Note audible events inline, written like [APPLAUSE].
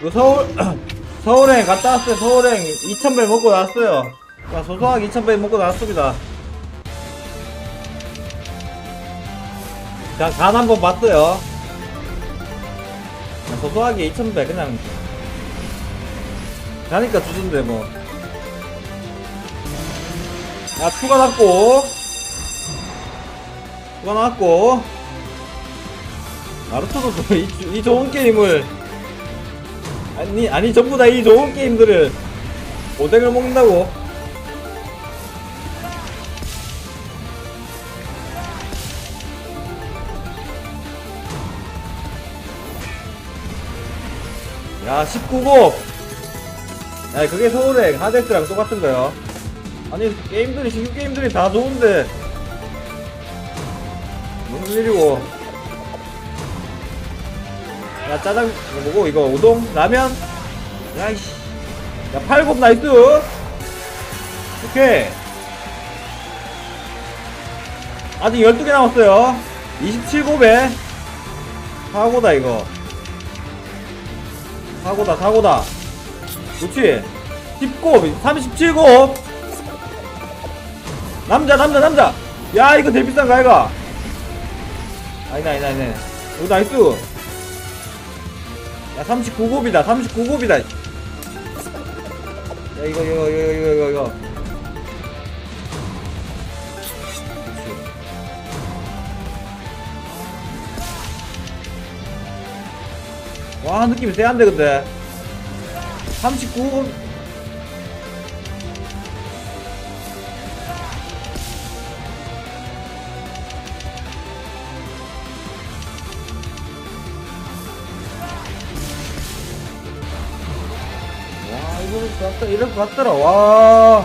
그 서울 [CLEARS THROAT] 서울행 갔다 왔어요. 서울행 2,000배 먹고 나왔어요. 자, 소소하게 2,000배 먹고 나왔습니다. 자, 간 한번 봤어요. 자, 소소하게 2,000배 그냥 가니까 주던데 뭐. 야, 추가 났고. 추가 났고. 나루토도 또 이, 이 좋은 게임을 아니 아니 전부 다 이 좋은 게임들을 오뎅을 먹는다고. 야 19곱 야 그게 서울행 하데스랑 똑같은 거요 아니 게임들이 신규 게임들이 다 좋은데. 무슨 일이고 야 짜장 뭐고 이거. 우동 라면. 야이씨. 야 팔곱 나이스. 오케이. 아직 12개 남았어요. 27곱에. 사고다 이거. 사고다 사고다. 그렇지? 10곱 37곱. 남자 남자 남자. 야 이거 제일 비싼 거 아이가? 아니다 아니다 아니다 오 나이스 야 39곱이다 39곱이다. 야 이거 이거 이거 이거 이거 이거. 와 느낌이 세한데 근데. 39곱 와 이거 같다 이럴 것 같더라. 와